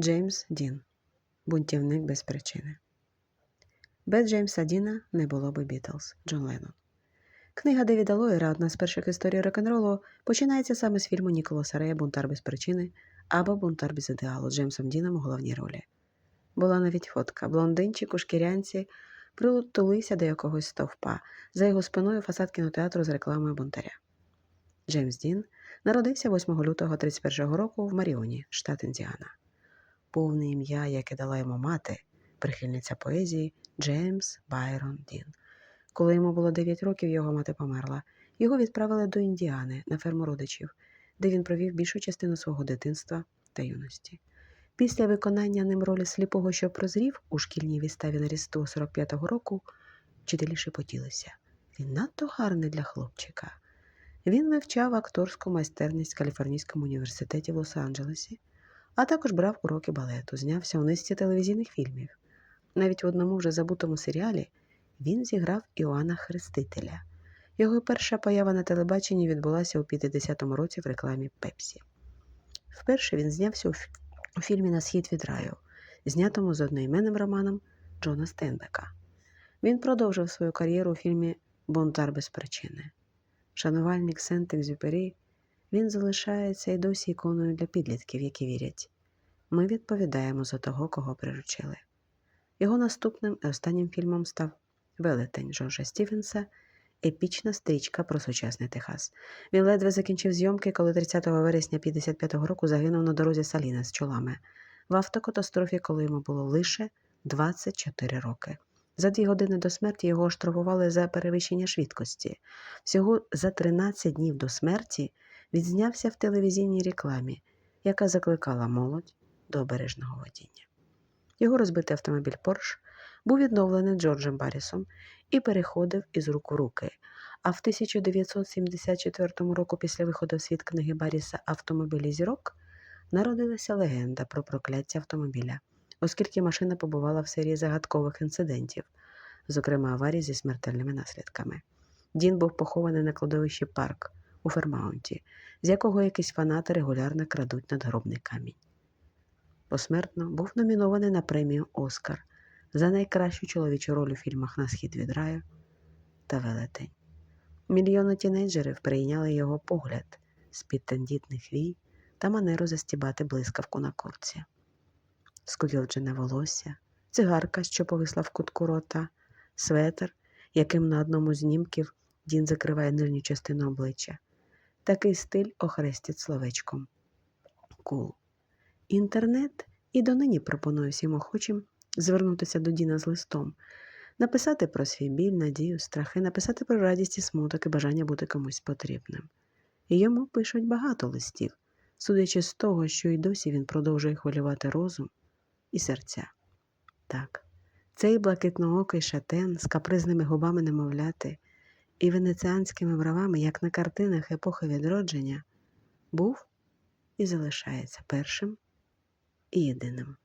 Джеймс Дін. Бунтівник без причини. Без Джеймса Діна не було би Бітлз. Джон Леннон. Книга Девіда Лоєра, одна з перших історій рок-н-ролу, починається саме з фільму Ніколаса Рея Бунтар без причини або Бунтар без ідеалу з Джеймсом Діном у головній ролі. Була навіть фотка. Блондинчик у шкірянці притулися до якогось стовпа. За його спиною фасад кінотеатру з рекламою бунтаря. Джеймс Дін народився 8 лютого 31 року в Маріоні, штат Індіана. Повне ім'я, яке дала йому мати, прихильниця поезії Джеймс Байрон Дін. Коли йому було 9 років, його мати померла. Його відправили до Індіани на ферму родичів, де він провів більшу частину свого дитинства та юності. Після виконання ним ролі сліпого, що прозрів у шкільній виставі на Різдво 45-го року, вчителі шепотілися. Він надто гарний для хлопчика. Він вивчав акторську майстерність в Каліфорнійському університеті в Лос-Анджелесі, а також брав уроки балету, знявся у низці телевізійних фільмів. Навіть в одному вже забутому серіалі він зіграв Іоанна Хрестителя. Його перша поява на телебаченні відбулася у 50-му році в рекламі Пепсі. Вперше він знявся у, фі- у фільмі На схід від раю, знятому з одноіменним романом Джона Стенбека. Він продовжив свою кар'єру у фільмі Бунтар без причини. Шанувальник Сент-Екзюпері, він залишається і досі іконою для підлітків, які вірять. Ми відповідаємо за того, кого приручили. Його наступним і останнім фільмом став Велетень Джорджа Стівенса, епічна стрічка про сучасний Техас. Він ледве закінчив зйомки, коли 30 вересня 55-го року загинув на дорозі Саліна з чолами в автокатастрофі, коли йому було лише 24 роки. За дві години до смерті його оштрафували за перевищення швидкості. Всього за 13 днів до смерті відзнявся в телевізійній рекламі, яка закликала молодь до обережного водіння. Його розбитий автомобіль Порш був відновлений Джорджем Баррісом і переходив із рук в руки. А в 1974 року, після виходу в світ книги Барріса Автомобілі зірок, народилася легенда про прокляття автомобіля, оскільки машина побувала в серії загадкових інцидентів, зокрема аварій зі смертельними наслідками. Дін був похований на кладовищі парк у Фермаунті, з якого якісь фанати регулярно крадуть надгробний камінь. Посмертно був номінований на премію Оскар за найкращу чоловічу роль у фільмах На схід від раю та Велетень. Мільйони тінейджерів прийняли його погляд з-під тендітних вій та манеру застібати блискавку на курці. Скуйовджене волосся, цигарка, що повисла в кутку рота, светр, яким на одному з знімків Дін закриває нижню частину обличчя. Такий стиль охрестять словечком. Кул. Інтернет і донині пропонує всім охочим звернутися до Діна з листом, написати про свій біль, надію, страхи, написати про радість і смуток і бажання бути комусь потрібним. Йому пишуть багато листів, судячи з того, що й досі він продовжує хвилювати розум і серця. Так, цей блакитноокий шатен з капризними губами немовляти і венеціанськими бровами, як на картинах епохи відродження, був і залишається першим і єдиним.